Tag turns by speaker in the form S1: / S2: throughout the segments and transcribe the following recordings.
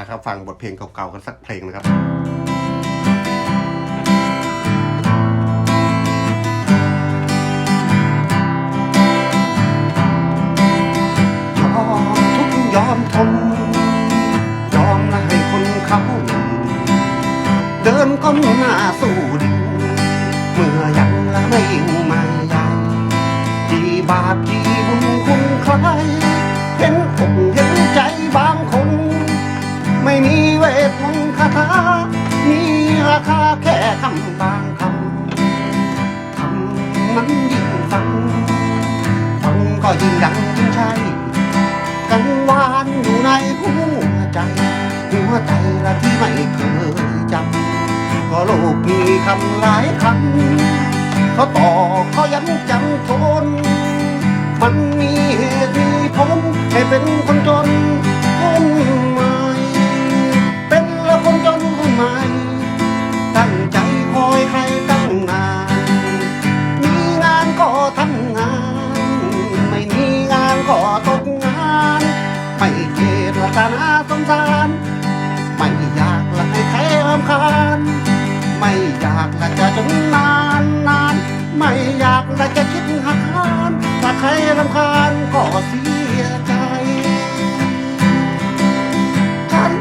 S1: นะครับฟังบทเพลงเก่าๆกันสักเพลงนะครับยอมทุกข์ยอมทนยอมละให้คนเขาหมิ่นเดินก้มหน้าสู้ดินเมื่อยังละไม่ยิ่งไม่ใหญ่กี่บาปกี่บุญคุณใคร ใช่กังวานอยู่ในหัวใจ หัวใจละที่ไม่เคยจำก็โลกมีคำหลายคำเขาต่อเขายันจำทนมันมีเหตุมีผลให้เป็นคนจน ลียดละกันอาสงสารไม่อยากละให้ใครรำคาญไม่อยากละจะจนนานนาน ไม่อยากละจะคิดหักหานถ้าใครรำคาญก็เสียใจ ฉัน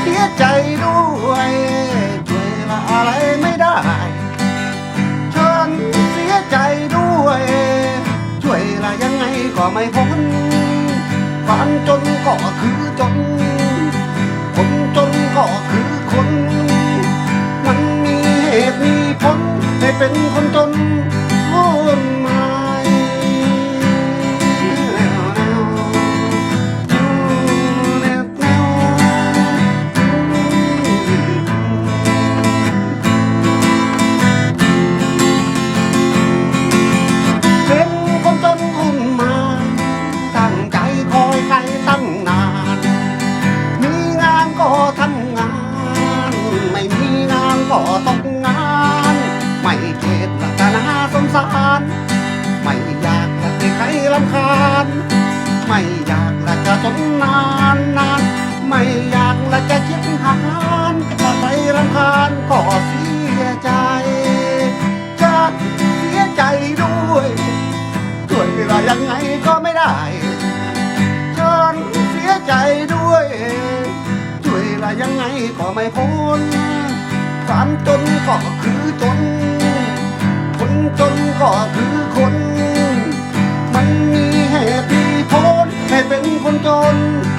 S1: เสียใจด้วยช่วยละอะไรไม่ได้ ฉันเสียใจด้วย ช่วยละยังไงก็ไม่พ้น ความจนก็คือจน คนจนก็คือคน มันมีเหตุมีผลให้เป็นคนจน ไม่อยากละจะจนนานนาน ไม่อยากละจะคิดหานถ้าใครรำคาญก็เสียใจจะเสียใจด้วยช่วยละยังไงก็ไม่ได้ฉันเสียใจด้วยช่วยละยังไงก็ไม่พ้นความจนก็คือจนคนจนก็คือคน น